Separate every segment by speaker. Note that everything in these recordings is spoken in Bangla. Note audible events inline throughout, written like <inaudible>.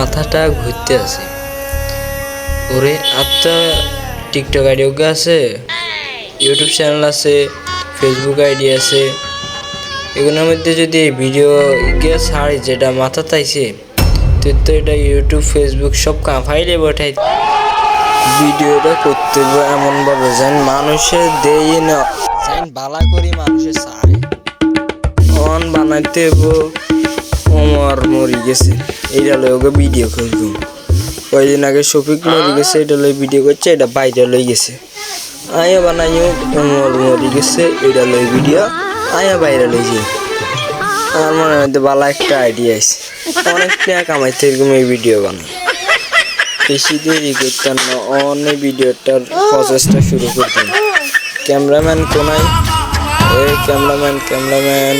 Speaker 1: মাথাটা ঘুরতে আছে। ওরে আচ্ছা টিকটক আইডি ওকে আছে, ইউটিউব চ্যানেল আছে, ফেসবুক আইডি আছে। এগুলোর মধ্যে যদি ভিডিও গিয়ে ছাড়ি যেটা মাথা তাইছে তুই তো এটা ইউটিউব, ফেসবুক সব কাঁফাইলে বঠাই ভিডিওটা করতে এমনভাবে যেন মানুষের দেই না, যেন বালা করি মানুষের চায় অন বানাইতে ওমর মরি গেছে। এইটা লই ওকে ভিডিও করব কয়দিন আগে শফিক মরি গেছে এটা লই ভিডিও করছে এটা বাইরে লই গেছে। আয়া বানাইও ওমর মরি গেছে এটা লই ভিডিও আয়া বাইরে লই যাই। আমার মনে মধ্যে ভালো একটা আইডিয়া আছে। অনেক টাকা কামাইতে এরকম এই ভিডিও বানাই বেশি দেরি করতাম না অনেক ভিডিওটার প্রসেসটা শুরু করতাম। ক্যামেরাম্যান কোনায়? এই ক্যামেরাম্যান ক্যামেরাম্যান।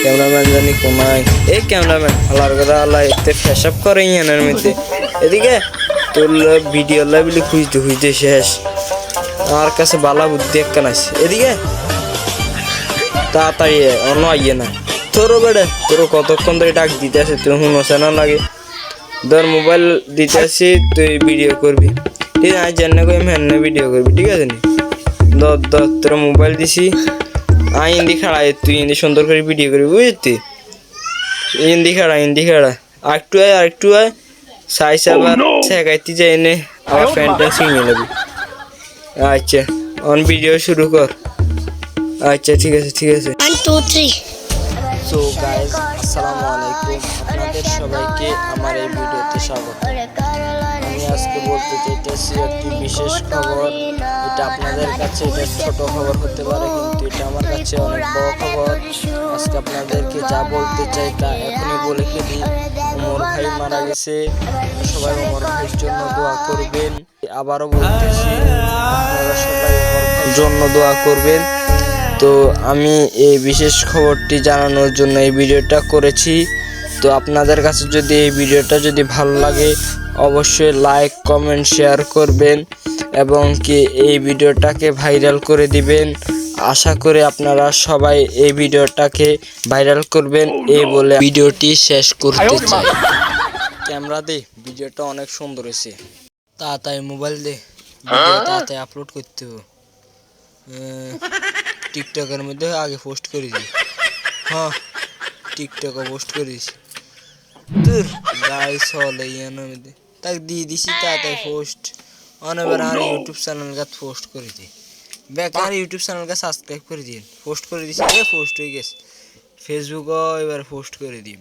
Speaker 1: ক্যামেরাম্যান জানি কোনায়। এই ক্যামেরাম্যান, আল্লাহর কথা আল্লাহ এতে ফেসাপ করে ইয়ানের মধ্যে। এদিকে তোর ভিডিও লাইবলি খুঁজতে খুঁজতে শেষ। আমার কাছে বালা বুদ্ধি একখান আছে এদিকে তাড়াতাড়ি অন্য আইয়ে না। তোরও বেড়ে, তোরও কতক্ষণ ধরে ডাক দিতে আছে তুই শুনোছে না লাগে। ধর মোবাইল দিতে আসি, তুই ভিডিও করবি। ঠিক আছে জানি না কই আমি ভিডিও করবি, ঠিক আছে নি? ধর ধর, তোর মোবাইল দিছি। আই হিন্দি খাড়াই তুই হিন্দি সুন্দর করে ভিডিও করবি বুঝলি? হিন্দি খাড়া হিন্দি খাড়া। আরেকটু আয় আরেকটু আয়। সাইজ আবার শেখাইতে যাই নে আবার ফ্যানটা ছিঁড়ে নেবি। আচ্ছা অন ভিডিও শুরু কর। আচ্ছা ঠিক আছে ঠিক আছে. সো গাইজ আসসালামু আলাইকুম। আপনাদের সবাইকে আমার এই ভিডিওতে স্বাগত। আমি আজকে বলতে চাইতেছি একটি বিশেষ খবর। এটা আপনাদের কাছে এটা ছোট খবর হতে পারে, কিন্তু এটা আমার কাছে অনেক বড় খবর। আজকে আপনাদেরকে যা বলতে চাই তা এখনই বলে ফেলি। ওমর ভাই মারা গেছে। সবাই ওমর ভাইয়ের জন্য দোয়া করবেন। আবারও বলতেছি জন্য দোয়া করবেন। তো আমি এই বিশেষ খবরটি জানানোর জন্য এই ভিডিওটা করেছি। তো আপনাদের কাছে যদি এই ভিডিওটা যদি ভালো লাগে অবশ্যই লাইক কমেন্ট শেয়ার করবেন এবং কি এই ভিডিওটাকে ভাইরাল করে দিবেন। আশা করি আপনারা সবাই এই ভিডিওটাকে ভাইরাল করবেন। এই বলে ভিডিওটি শেষ করতে চাই। ক্যামেরা দে ভিডিওটা অনেক সুন্দর হয়েছে। তাড়াতাড়ি মোবাইল দে তাড়াতাড়ি আপলোড করতে হবে। টিকটকের মধ্যে আগে পোস্ট করে দিই। হ্যাঁ টিকটকে পোস্ট করে দিছি তোর গাই চলে ইয়ানোর মধ্যে তাকে দিয়ে দিছি তাড়াতাড়ি পোস্ট অনেকবার আর ইউটিউব চ্যানেল পোস্ট করে দিই বেকার ইউটিউব চ্যানেল সাবস্ক্রাইব করে দিন পোস্ট করে দিছি এ পোস্ট হয়ে গেছে ফেসবুকও এবার পোস্ট করে দিন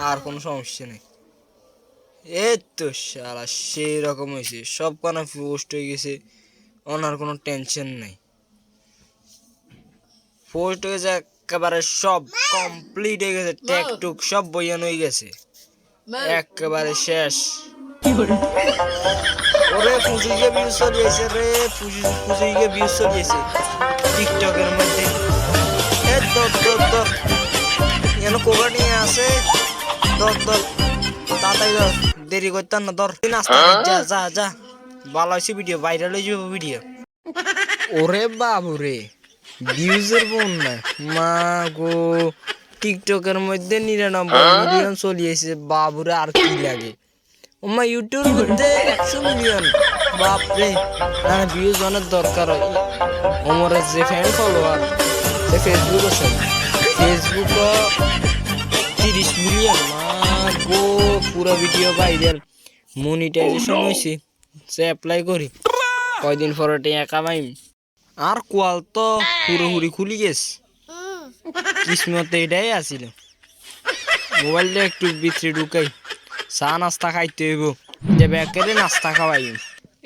Speaker 1: আর কোনো সমস্যা নেই এই তো সারা সেই রকম হয়েছে সব কানা পোস্ট হয়ে গেছে ওনার কোনো টেনশন নাই পোস্ট হয়ে যায় একেবারে সব কমপ্লিট হয়ে গেছে ট্যাক টুক সব বইয়ান হয়ে গেছে। একেবারে শেষ। ওরে ফুজিকে ভিউজ চলিয়েছে রে ফুজি ফুজিকে ভিউজ চলিয়েছে টিকটকের মধ্যে। এ দর দর দর যেন কোকা নিয়ে আসে দর দর তাড়াতাড়ি দর দেরি করতাম না দর তুই নাস্তা যা যা যা। ভালো হয়েছে ভিডিও ভাইরাল হয়ে যাবে ভিডিও ওরে বাবু রে। ভিউজের বোন না মা গো টিকটকের মধ্যে নিরানব্বই মিলিয়ন চলিয়েছে বাবুরে আর কি লাগে? ওমা ইউটিউবের মধ্যে একশো মিলিয়ন বাপরে না ভিউজ অনেক দরকার হয়। ওমরের যে ফ্যান ফলোয়ার সে ফেসবুক আছে ফেসবুক তিরিশ মিলিয়ন মা গো পুরো ভিডিও ভাইরাল মনিটাইজেশন হয়েছে সে অ্যাপ্লাই করি। কয়দিন পরে টিয়া কামাইম আর কোয়াল তো পুরোপুরি খুলি গেছে। কিসমতে এটাই আসিল মোবাইলটা একটু ভিতরে ঢুকাই। চা নাস্তা খাইতে হইব। যে ব্যাকেরে নাস্তা খাওয়াই।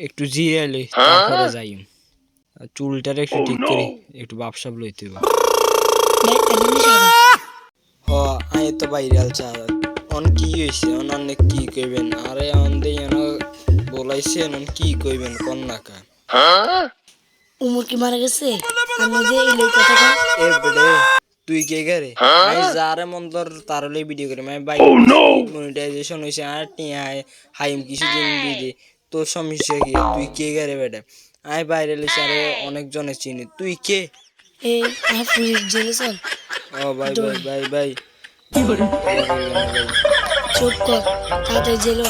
Speaker 1: একটু জিরাইলে তারপরে যাই। চুলটারে একটু ঠিক করি একটু বাপসাপ লইতে হইব। <laughs> হ আই তো চা অন কি হইছে অন অনেক কি কইবেন? আরে অন দেই অন বলাইছে অন কি কইবেন কন্যাকা
Speaker 2: উমর কি মারা গেছে আমি যে এই লোক কথা কই,
Speaker 1: এ বেড়ে তুই কে গারে আমি যারে মন তোর তার লই ভিডিও করে আমি বাইক মনিটাইজেশন হইছে আর টিয়া হাইম কিছু দিন দিদি তোর সমস্যা কি তুই কে গারে বেটা আমি বাইরে লিছি আরে অনেক জনে চিনি তুই কে
Speaker 2: এই আমি পুলিশ জেলে চল
Speaker 1: ও ভাই ভাই ভাই ভাই
Speaker 2: শুট কর তাড়াতাড়ি জেলো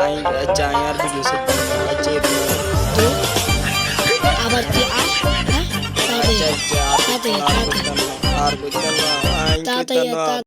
Speaker 1: আই আচ্ছা আই আর ভিডিও সেট আচ্ছা এরকম
Speaker 2: তো আবার কি? হ্যাঁ?
Speaker 1: আচ্ছা আচ্ছা আর
Speaker 2: তাড়াতাড়ি তাড়াতাড়ি তাড়াতাড়ি